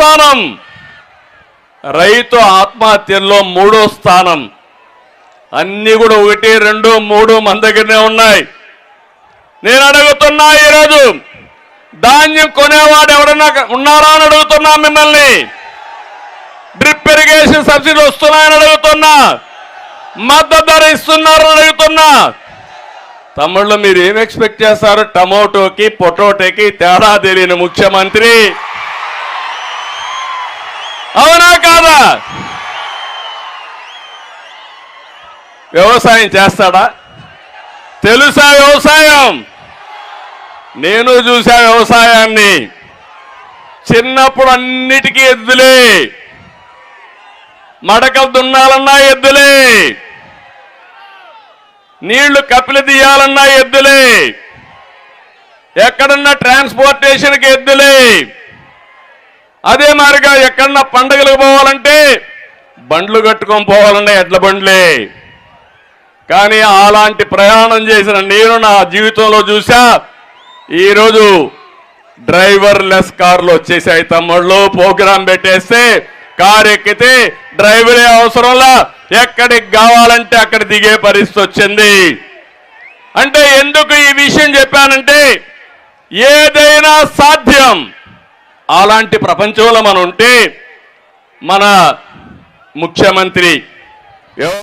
స్థానం. రైతు ఆత్మహత్యల్లో మూడో స్థానం. అన్ని కూడా ఒకటి రెండు మూడు మన దగ్గరనే ఉన్నాయి. నేను అడుగుతున్నా ఈరోజు ధాన్యం కొనేవాడు ఎవరన్నా ఉన్నారా అని అడుగుతున్నా మిమ్మల్ని. డ్రిప్ ఇరిగేషన్ సబ్సిడీ వస్తున్నాయని అడుగుతున్నా. మద్దతు ధర ఇస్తున్నారని అడుగుతున్నా. తమిళ్ళో మీరు ఏం ఎక్స్పెక్ట్ చేస్తారు? టమోటోకి పొటాటోకి తేడా తెలియని ముఖ్యమంత్రి. అవునా కాదా? వ్యవసాయం చేస్తాడా? తెలుసా వ్యవసాయం? నేను చూసా వ్యవసాయాన్ని. చిన్నప్పుడు అన్నిటికీ ఎద్దులే. మడకలు దున్నాలన్నా ఎద్దులే. నీళ్ళు కపిలి తీయాలన్నా ఎద్దులే. ఎక్కడున్నా ట్రాన్స్పోర్టేషన్కి ఎద్దులే. అదే మారిగా ఎక్కడన్నా పండగలకు పోవాలంటే బండ్లు కట్టుకొని పోవాలన్నా ఎడ్ల బండ్లే. కానీ అలాంటి ప్రయాణం చేసిన నేను నా జీవితంలో చూసా ఈరోజు డ్రైవర్ లెస్ కార్లు వచ్చేసాయి తమ్ముళ్ళు ప్రోగ్రాం పెట్టేస్తే కారు ఎక్కితే డ్రైవరే అవసరంలా ఎక్కడికి కావాలంటే అక్కడ దిగే పరిస్థితి వచ్చింది. అంటే ఎందుకు ఈ విషయం చెప్పానంటే ఏదైనా సాధ్యం. అలాంటి ప్రపంచంలో మనం ఉంటే మన ముఖ్యమంత్రి ఎవ-